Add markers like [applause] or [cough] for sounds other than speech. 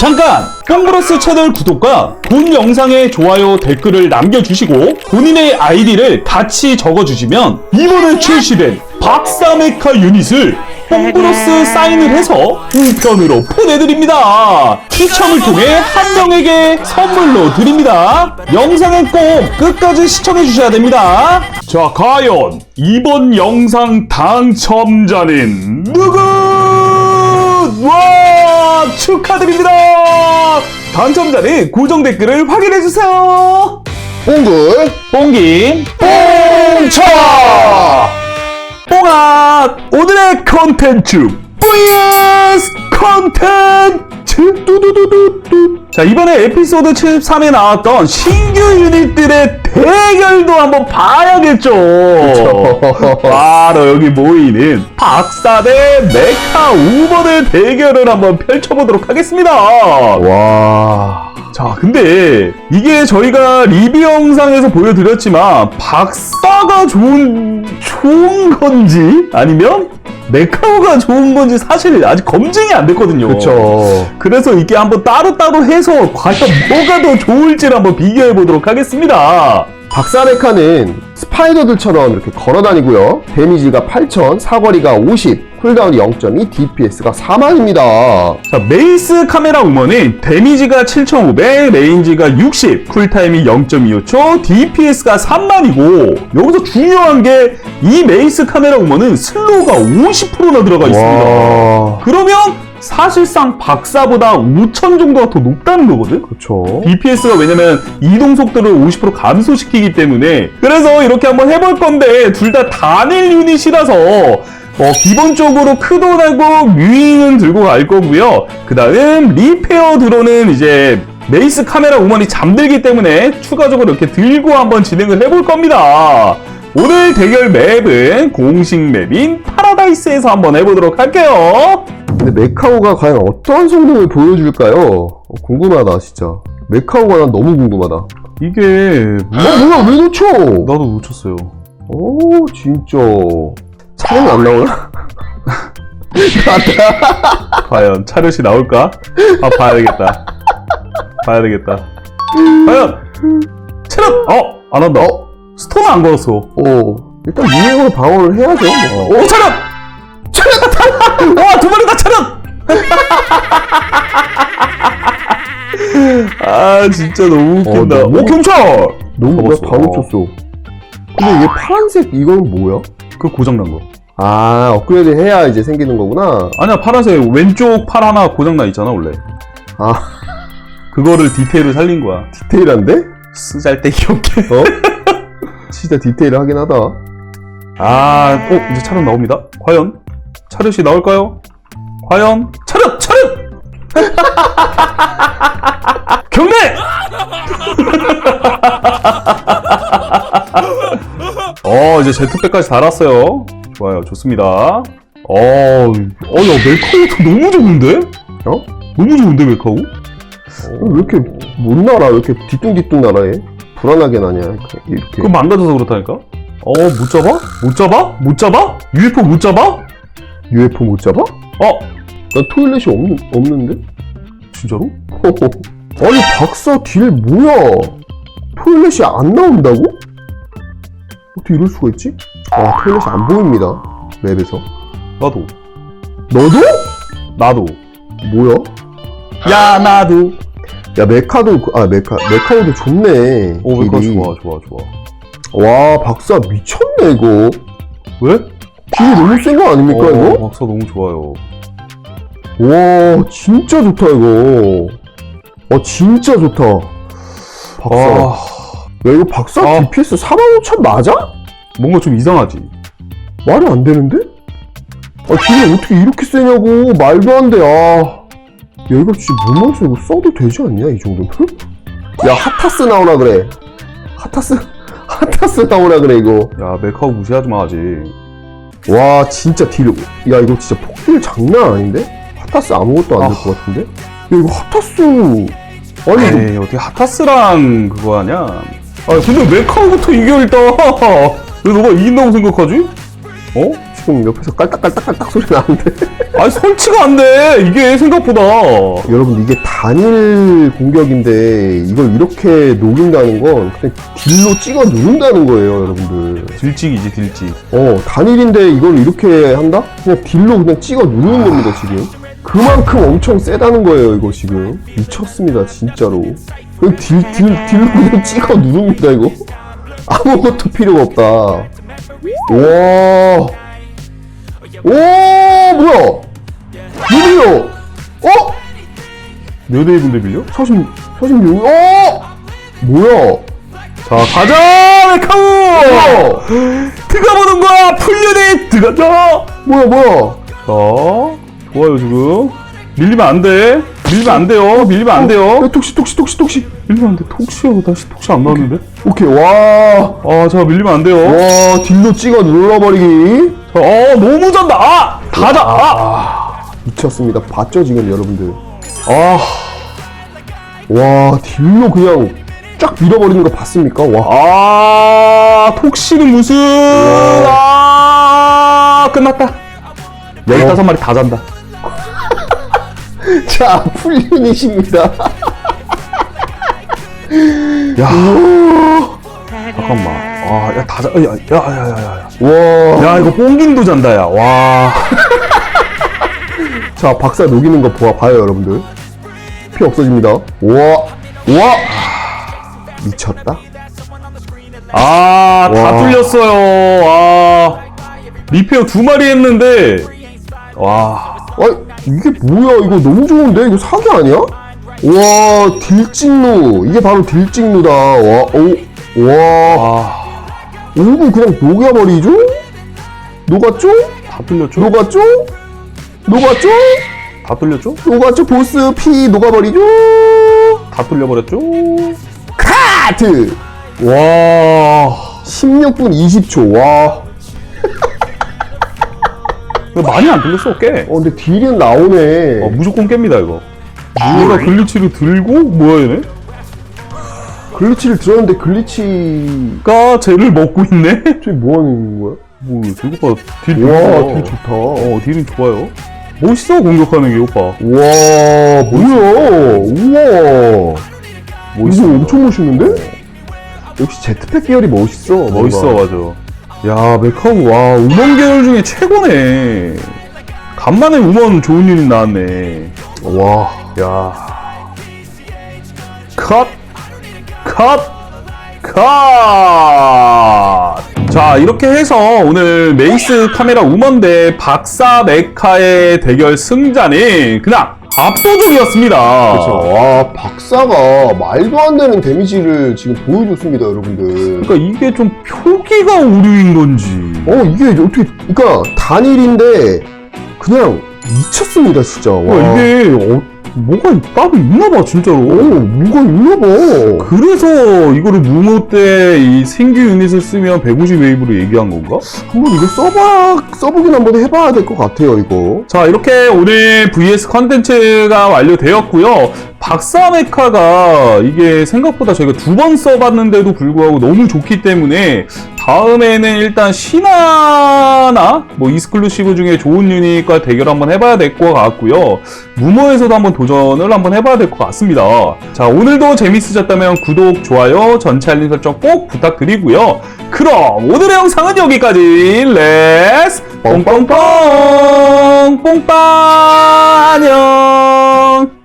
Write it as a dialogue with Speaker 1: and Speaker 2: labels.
Speaker 1: 잠깐! 뽕브로스 채널 구독과 본 영상에 좋아요 댓글을 남겨주시고 본인의 아이디를 같이 적어주시면 이번에 출시된 박사메카 유닛을 뽕브로스 사인을 해서 우편으로 보내드립니다. 추첨을 통해 한 명에게 선물로 드립니다. 영상은 꼭 끝까지 시청해주셔야 됩니다. 자, 과연 이번 영상 당첨자는 누구? 와 축하드립니다. 당첨자는 고정 댓글을 확인해주세요.
Speaker 2: 뽕글.
Speaker 1: 뽕김 뽕차. 뽕아 오늘의 컨텐츠. vs 컨텐츠 뚜두두두두 자 이번에 에피소드 73에 나왔던 신규 유닛들의 대결도 한번 봐야겠죠. 바로 여기 모이는 박사 대 메카 우버들 대결을 한번 펼쳐보도록 하겠습니다.
Speaker 2: 와.
Speaker 1: 자, 근데 이게 저희가 리뷰 영상에서 보여드렸지만 박사가 좋은 좋은 건지 아니면 메카오가 좋은 건지 사실 아직 검증이 안 됐거든요.
Speaker 2: 그쵸
Speaker 1: 그래서 이게 한번 따로따로 해서 과연 뭐가 더 좋을지를 한번 비교해 보도록 하겠습니다.
Speaker 2: 박사레카는 스파이더들처럼 이렇게 걸어다니고요. 데미지가 8000 사거리가 50 쿨다운이 0.2 DPS가 4만입니다.
Speaker 1: 자, 메이스 카메라 우먼은 데미지가 7,500, 레인지가 60, 쿨타임이 0.25초, DPS가 3만이고 여기서 중요한 게 이 메이스 카메라 우먼은 슬로우가 50%나 들어가 있습니다.
Speaker 2: 와.
Speaker 1: 그러면 사실상 박사보다 5천 정도가 더 높다는 거거든?
Speaker 2: 그쵸
Speaker 1: DPS가 왜냐면 이동 속도를 50% 감소시키기 때문에 그래서 이렇게 한번 해볼 건데 둘 다 단일 유닛이라서 어, 기본적으로 크돈하고 뮤잉은 들고 갈 거고요. 그 다음 리페어 드론은 이제 메이스 카메라 우먼이 잠들기 때문에 추가적으로 이렇게 들고 한번 진행을 해볼 겁니다. 오늘 대결 맵은 공식 맵인 파라다이스에서 한번 해보도록 할게요.
Speaker 2: 근데 메카오가 과연 어떤 성능을 보여줄까요? 어, 궁금하다 진짜 메카오가 난 너무 궁금하다
Speaker 1: 이게
Speaker 2: 어 뭐야 왜 놓쳐
Speaker 1: 나도 놓쳤어요.
Speaker 2: 오 진짜 촬영 안 나오나? [laughs]
Speaker 1: 과연 차렷이 나올까? 아 봐야 되겠다. 봐야 되겠다. 과연 차렷! 어? 안 한다.
Speaker 2: 어?
Speaker 1: 스톤 안 걸었어.
Speaker 2: 어 일단 유행으로 방어를 해야죠 뭐.
Speaker 1: 오 차렷! 차렷! [laughs] 와두 마리 다 차렷! [laughs] 아 진짜 너무 웃긴다.
Speaker 2: 어, 너무-
Speaker 1: 오 경찰!
Speaker 2: 너무 나
Speaker 1: 잡았어.
Speaker 2: 바로 쳤어. 근데 얘 파란색 이건 뭐야?
Speaker 1: 그 고장난 거.
Speaker 2: 아 업그레이드 해야 이제 생기는 거구나.
Speaker 1: 아니야 파란색 왼쪽 팔 하나 고장나 있잖아 원래.
Speaker 2: 아
Speaker 1: 그거를 디테일을 살린 거야.
Speaker 2: 디테일한데?
Speaker 1: 쓰잘데기 없게.
Speaker 2: 어? [laughs] 진짜 디테일하긴 하다.
Speaker 1: 아, 어, 이제 차렷 나옵니다. 과연 차렷이 나올까요? 과연 차렷, 차렷! [laughs] 경례! [laughs] 어, 이제 제트백까지 달았어요. 좋아요, 좋습니다. 어, 어, 야, 메카오도 너무 좋은데?
Speaker 2: 어?
Speaker 1: 너무 좋은데, 메카오?
Speaker 2: 왜 이렇게 못 날아? 왜 이렇게 뒤뚱뒤뚱 날아해? 불안하게 나냐? 이렇게. 이렇게.
Speaker 1: 그럼 망가져서 그렇다니까? 어, 못 잡아? 못 잡아? 못 잡아? UFO 못 잡아?
Speaker 2: UFO 못 잡아?
Speaker 1: 어,
Speaker 2: 난 토일렛이 없는, 없는데?
Speaker 1: 진짜로? [laughs]
Speaker 2: 아니 박사 딜 뭐야? 토일렛이 안 나온다고? 어떻게 이럴 수가 있지? 아 토일렛이 안 보입니다 맵에서
Speaker 1: 나도.
Speaker 2: 너도?
Speaker 1: 나도.
Speaker 2: 뭐야?
Speaker 1: 야, 나도.
Speaker 2: 야 메카도 그- 아 메카 메카오도 좋네
Speaker 1: 오, 메카
Speaker 2: 딜이.
Speaker 1: 좋아, 좋아, 좋아.
Speaker 2: 와 박사 미쳤네 이거
Speaker 1: 왜?
Speaker 2: 딜이 너무 센 거 아닙니까
Speaker 1: 어,
Speaker 2: 이거?
Speaker 1: 박사 너무 좋아요.
Speaker 2: 와 진짜 좋다 이거 어 진짜 좋다 박사
Speaker 1: 아,
Speaker 2: 야 이거 박사
Speaker 1: 아.
Speaker 2: DPS 45,000 맞아?
Speaker 1: 뭔가 좀 이상하지?
Speaker 2: 말이 안 되는데? 아 딜이 어떻게 이렇게 세냐고 말도 안 돼 아 야, 이거 진짜 무모해서 이거 써도 되지 않냐 이 정도면? 야 핫타스 나오라 그래 핫타스 [laughs] 핫타스 나오라 그래 이거
Speaker 1: 야, 메카고 무시하지 마, 아직.
Speaker 2: 와 진짜 딜, 야 이거 진짜 폭딜 장난 아닌데? 핫타스 아무것도 안될
Speaker 1: 아.
Speaker 2: 것 같은데? 야 이거 핫타스 아니 이거
Speaker 1: 에이, 어떻게 하타스랑 그거 하냐? 아, 근데 메카부터 이겨, 일단. 왜 너가 이긴다고 생각하지? 어?
Speaker 2: 지금 옆에서 깔딱깔딱깔딱 소리 나는데. [laughs]
Speaker 1: 아니 설치가 안 돼. 이게 생각보다.
Speaker 2: 여러분 이게 단일 공격인데 이걸 이렇게 녹인다는 건 그냥 딜로 찍어 누른다는 거예요, 여러분들.
Speaker 1: 딜찍이지 딜찍.
Speaker 2: 어, 단일인데 이걸 이렇게 한다? 그냥 딜로 그냥 찍어 누르는 겁니다, 지금. 그만큼 엄청 세다는 거예요, 이거 지금. 미쳤습니다, 진짜로. 그냥 딜, 딜, 딜로 그냥 찍어 누릅니다, 이거. 아무것도 필요가 없다. 와. 오, 뭐야? 누구요? 어?
Speaker 1: 몇 회분들 빌려?
Speaker 2: 46, 46, 어? 뭐야?
Speaker 1: 자 가자 메카우.
Speaker 2: 어?
Speaker 1: 들어가보는 거야 풀유닛 들어가자.
Speaker 2: 뭐야, 뭐야?
Speaker 1: 자 좋아요 지금. 밀리면 안 돼. 밀리면 안 돼요. 밀리면 안
Speaker 2: 야,
Speaker 1: 돼요.
Speaker 2: 톡시, 톡시, 톡시, 톡시.
Speaker 1: 밀리면 안 돼. 톡시요 다시 톡시 안 나왔는데.
Speaker 2: 오케이, 와.
Speaker 1: 아, 자 밀리면 안 돼요.
Speaker 2: 와, 딜로 찍어 눌러버리기.
Speaker 1: 자, 어, 너무 잔다. 아, 다다. 아,
Speaker 2: 미쳤습니다. 봤죠, 지금 여러분들?
Speaker 1: 아,
Speaker 2: 와, 딜로 그냥 쫙 밀어버리는 거 봤습니까? 와.
Speaker 1: 아, 톡시는 무슨? 아, 끝났다. 열다섯 마리 다 잔다. [laughs]
Speaker 2: 자, 풀유닛입니다.
Speaker 1: 야, 잠깐만. 아, 야, 다 잔. 야, 야, 야, 야, 야, 야.
Speaker 2: 와.
Speaker 1: 야, 이거 뽕긴도 잔다, 야. 와.
Speaker 2: 자, 박사 녹이는 거 보아 봐요, 여러분들. 피 없어집니다. 와. 와. 미쳤다.
Speaker 1: 아, 다
Speaker 2: 와.
Speaker 1: 뚫렸어요. 아, 리페어 두 마리 했는데, 와.
Speaker 2: 아, 이게 뭐야? 이거 너무 좋은데? 이거 사기 아니야? 와, 딜찍루. 이게 바로 딜찍루다. 와, 오, 와.
Speaker 1: 아,
Speaker 2: 오분 그냥 녹여버리죠? 녹았죠?
Speaker 1: 다 뚫렸죠?
Speaker 2: 녹았죠? 녹았죠?
Speaker 1: 다 뚫렸죠?
Speaker 2: 녹았죠? 보스 피 녹아버리죠?
Speaker 1: 다 뚫려버렸죠?
Speaker 2: 카트!
Speaker 1: 와.
Speaker 2: 16분 20초. 와.
Speaker 1: 이거 많이 안 뚫렸어, 꽤.
Speaker 2: 어, 근데 딜은 나오네.
Speaker 1: 어, 무조건 깹니다, 이거. 얘가 글리치를 들고, 뭐야, 얘네?
Speaker 2: 글리치를 들었는데 글리치.
Speaker 1: 가 쟤를 먹고 있네?
Speaker 2: 저기 뭐 하는 거야?
Speaker 1: 뭐, 들고 봐. 딜,
Speaker 2: 와,
Speaker 1: 좋다.
Speaker 2: 딜 좋다.
Speaker 1: 어, 딜은 좋아요. 멋있어, 공격하는 게, 오빠.
Speaker 2: 와, 뭐야? 우와. 이거 엄청 멋있는데? 역시 제트팩 계열이 멋있어.
Speaker 1: 멋있어,
Speaker 2: 뭔가.
Speaker 1: 맞아. 야, 메카우, 와, 우먼 계열 중에 최고네. 간만에 우먼 좋은 유닛 나왔네.
Speaker 2: 와.
Speaker 1: 야. 컷! 컷! 컷! 자, 이렇게 해서 오늘 메이스 카메라 우먼 대 박사 메카의 대결 승자는 그냥 압도적이었습니다.
Speaker 2: 그렇죠. 와, 박사가 말도 안 되는 데미지를 지금 보여줬습니다, 여러분들.
Speaker 1: 그러니까 이게 좀 표기가 오류인 건지.
Speaker 2: 어, 이게 어떻게, 그러니까 단일인데 그냥 미쳤습니다, 진짜. 와.
Speaker 1: 와, 이게 어, 뭐가 따로 있나 봐, 진짜로.
Speaker 2: 오, 뭐가 있나 봐.
Speaker 1: 그래서 이거를 무모 때이 신규 유닛을 쓰면 150 웨이브로 얘기한 건가?
Speaker 2: 한번 이거 써봐, 써보긴 한번 해봐야 될 것 같아요, 이거.
Speaker 1: 자, 이렇게 오늘 VS 컨텐츠가 완료되었고요. 박사 메카가 이게 생각보다 저희가 두 번 써봤는데도 불구하고 너무 좋기 때문에 다음에는 일단 신화나 뭐 이스클루시브 중에 좋은 유닛과 대결 한번 해봐야 될 것 같고요. 무모에서도 한번 도전을 한번 해봐야 될 것 같습니다. 자, 오늘도 재밌으셨다면 구독, 좋아요, 전체 알림 설정 꼭 부탁드리고요. 그럼 오늘의 영상은 여기까지. 렛츠 뽕뽕뽕 뽕빵 안녕.